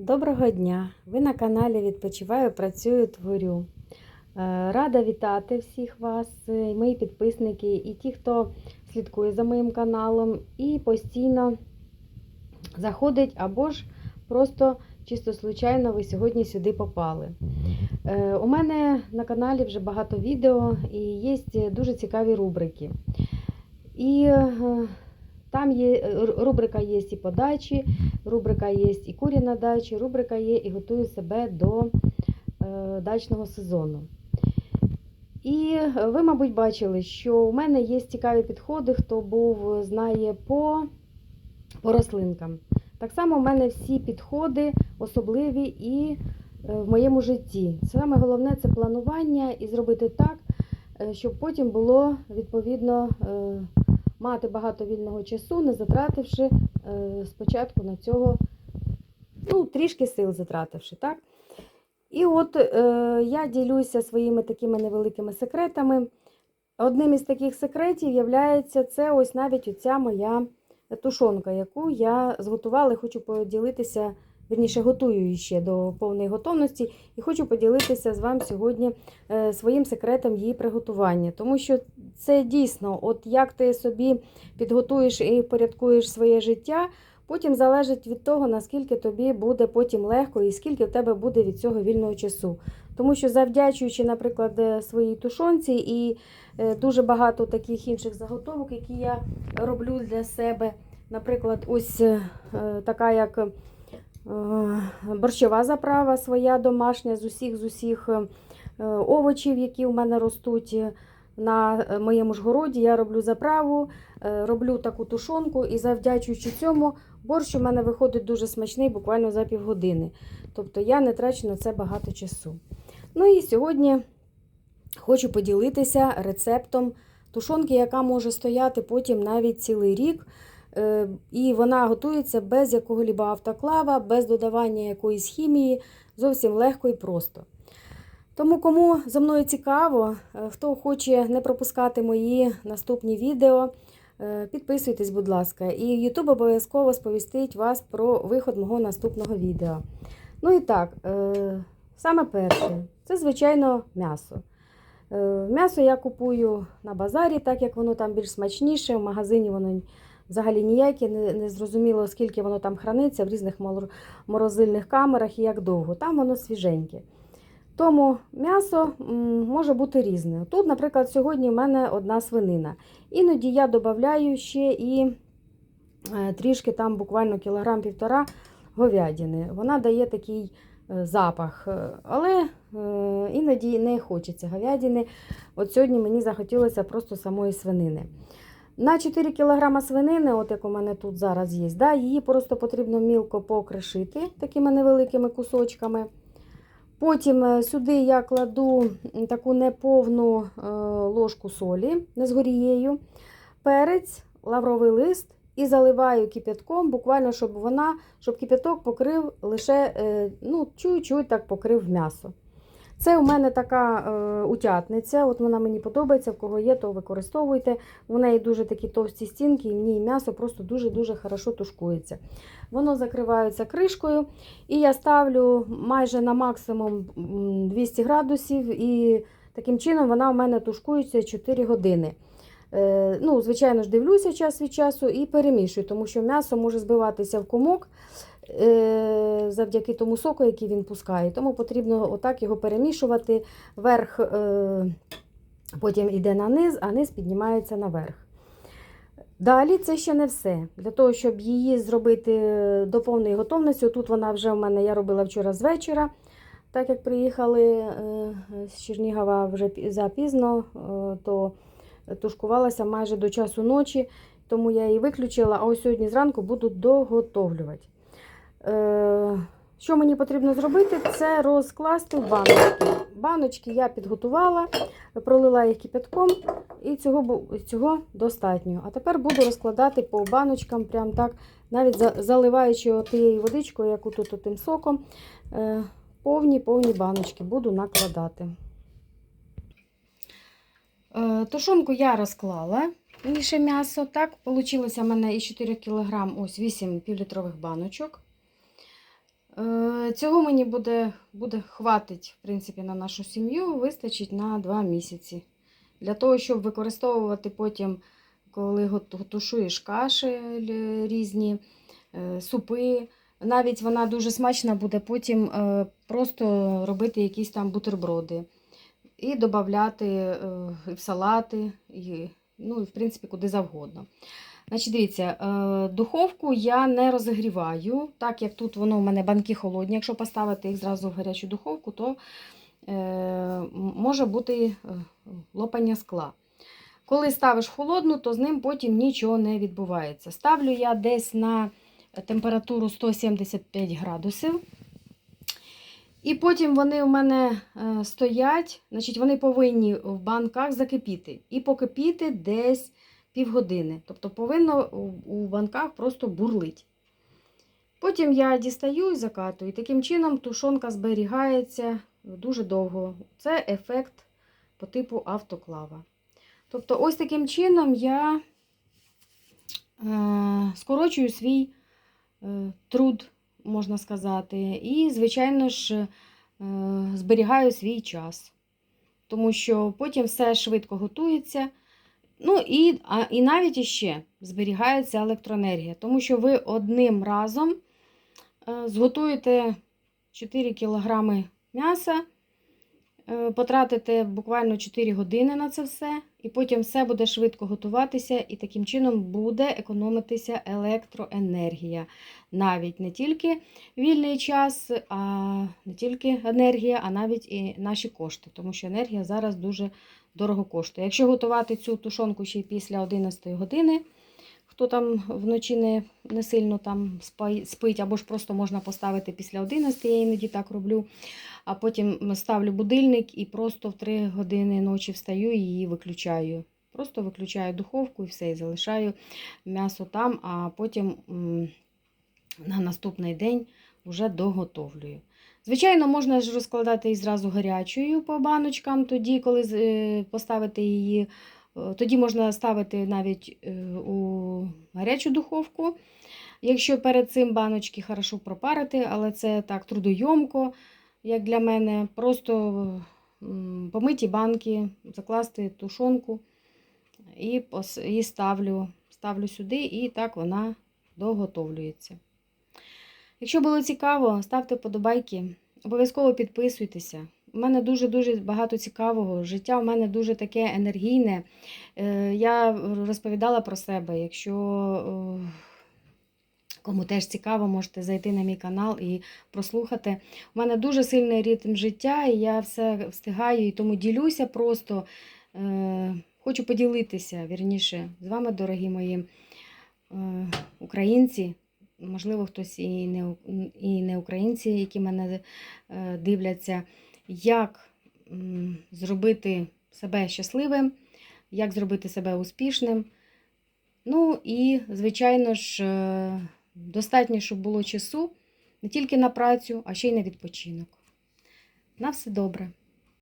Доброго дня! Ви на каналі Відпочиваю, працюю, творю. Е, Рада вітати всіх вас, е, мої підписники і ті, хто слідкує за моїм каналом і постійно заходить або ж просто чисто случайно ви сьогодні сюди попали. Е, У мене на каналі вже багато відео і є дуже цікаві рубрики. І там є е, рубрика є і подачі, рубрика є і курі на дачі, рубрика є і готую себе до е, дачного сезону. І ви, мабуть, бачили, що у мене є цікаві підходи, хто був, знає по, по рослинкам. Так само у мене всі підходи особливі і е, в моєму житті. Саме головне це планування і зробити так, е, щоб потім було відповідно е, мати багато вільного часу, не затративши е, спочатку на цього, ну, трішки сил затративши, так? І от е, я ділюся своїми такими невеликими секретами. Одним із таких секретів є це ось навіть оця моя тушонка, яку я зготувала і хочу поділитися, вірніше, готую ще до повної готовності, і хочу поділитися з вами сьогодні е, своїм секретом її приготування. Тому що це дійсно, от як ти собі підготуєш і впорядкуєш своє життя, потім залежить від того, наскільки тобі буде потім легко і скільки в тебе буде від цього вільного часу. Тому що завдячуючи, наприклад, е, своїй тушонці і е, дуже багато таких інших заготовок, які я роблю для себе. Наприклад, ось така як борщова заправа своя домашня з усіх з усіх е, овочів, які у мене ростуть. На е, моєму ж городі я роблю заправу, е, роблю таку тушонку і завдячуючи цьому борщ у мене виходить дуже смачний буквально за півгодини. Тобто я не трачу на це багато часу. Ну і сьогодні хочу поділитися рецептом тушонки, яка може стояти потім навіть цілий рік. Е, І вона готується без якого-либо автоклава, без додавання якоїсь хімії, зовсім легко і просто. Тому, кому за мною цікаво, е, хто хоче не пропускати мої наступні відео, е, підписуйтесь, будь ласка, і YouTube обов'язково сповістить вас про виход мого наступного відео. Ну і так, саме перше, це, звичайно, м'ясо. М'ясо я купую на базарі, так як воно там більш смачніше, в магазині воно взагалі ніяке, не, не зрозуміло, скільки воно там храниться в різних морозильних камерах і як довго. Там воно свіженьке. Тому м'ясо може бути різне. Тут, наприклад, сьогодні в мене одна свинина. Іноді я додаю ще і е, трішки там буквально кілограм-півтора говядини. Вона дає такий е, запах. Е, Але іноді не хочеться говядини. От сьогодні мені захотілося просто самої свинини. На 4 кг свинини, от як у мене тут зараз є, да, її просто потрібно мілко покришити такими невеликими кусочками. Потім е, сюди я кладу таку неповну е, ложку солі не з горією, перець, лавровий лист і заливаю кипятком, буквально, щоб вона, щоб кипяток покрив лише е, ну, чуть-чуть так покрив м'ясо. Це у мене така е, утятниця, от вона мені подобається, в кого є, то використовуйте. У неї дуже такі товсті стінки, і в ній м'ясо просто дуже-дуже хорошо тушкується. Воно закривається кришкою, і я ставлю майже на максимум 200 градусів, і таким чином вона у мене тушкується 4 години. Е, ну, Звичайно ж, дивлюся час від часу і перемішую, тому що м'ясо може збиватися в комок завдяки тому соку, який він пускає. Тому потрібно отак його перемішувати. Верх е, потім йде на низ, а низ піднімається наверх. Далі це ще не все. Для того, щоб її зробити до повної готовності, тут вона вже в мене я робила вчора з вечора, так як приїхали е, з Чернігова вже запізно, е, то тушкувалася майже до часу ночі, тому я її виключила, а ось сьогодні зранку буду доготовлювати. Е, Що мені потрібно зробити, це розкласти в баночки. Баночки я підготувала, пролила їх кипятком, і цього, цього достатньо. А тепер буду розкладати по баночкам, прям так, навіть заливаючи тією водичкою, яку тут тим соком, е, повні повні баночки буду накладати. Е, Тушонку я розклала. Інше м'ясо. Так, Получилося в мене із 4 кг ось 8 півлітрових баночок. Е, Цього мені буде, буде хватить, в принципі, на нашу сім'ю, вистачить на 2 місяці. Для того, щоб використовувати потім, коли гот- тушуєш каші різні, е, супи. Навіть вона дуже смачна буде потім е, просто робити якісь там бутерброди. І додати в салати, і, ну, і, в принципі, куди завгодно. Значить, дивіться, е, духовку я не розігріваю, так як тут воно в мене банки холодні. Якщо поставити їх зразу в гарячу духовку, то е, може бути е, лопання скла. Коли ставиш холодну, то з ним потім нічого не відбувається. Ставлю я десь на температуру 175 градусів. І потім вони у мене е, стоять, значить, вони повинні в банках закипіти. І покипіти десь півгодини. Тобто повинно у- банках просто бурлить. Потім я дістаю і закатую. І таким чином тушонка зберігається дуже довго. Це ефект по типу автоклава. Тобто, ось таким чином я е, скорочую свій е, труд, можна сказати, і, звичайно ж, е, зберігаю свій час. Тому що потім все швидко готується. Ну і, а, і навіть іще зберігається електроенергія, тому що ви одним разом е, зготуєте 4 кг м'яса, е, потратите буквально 4 години на це все, і потім все буде швидко готуватися, і таким чином буде економитися електроенергія. Навіть не тільки вільний час, а не тільки енергія, а навіть і наші кошти, тому що енергія зараз дуже дорого коштує. Якщо готувати цю тушонку ще й після 11 години, хто там вночі не, не сильно там спить, або ж просто можна поставити після 11, я іноді так роблю. А потім ставлю будильник і просто в 3 години ночі встаю і її виключаю. Просто виключаю духовку і все, і залишаю м'ясо там, а потім на наступний день вже доготовлюю. Звичайно, можна ж розкладати і зразу гарячою по баночкам, тоді, коли е, поставити її, тоді можна ставити навіть е, у гарячу духовку. Якщо перед цим баночки хорошо пропарити, але це так трудойомко, як для мене, просто помиті банки, закласти тушонку і, і ставлю, ставлю сюди, і так вона доготовлюється. Якщо було цікаво, ставте подобайки, обов'язково підписуйтеся. У мене дуже-дуже багато цікавого. Життя у мене дуже таке енергійне. Е, Я розповідала про себе. Якщо кому теж цікаво, можете зайти на мій канал і прослухати. У мене дуже сильний ритм життя, і я все встигаю, і тому ділюся просто. Е, Хочу поділитися, вірніше, з вами, дорогі мої е, українці. Можливо, хтось і не, і не українці, які мене дивляться, як зробити себе щасливим, як зробити себе успішним. Ну і, звичайно ж, е, достатньо, щоб було часу не тільки на працю, а ще й на відпочинок. На все добре.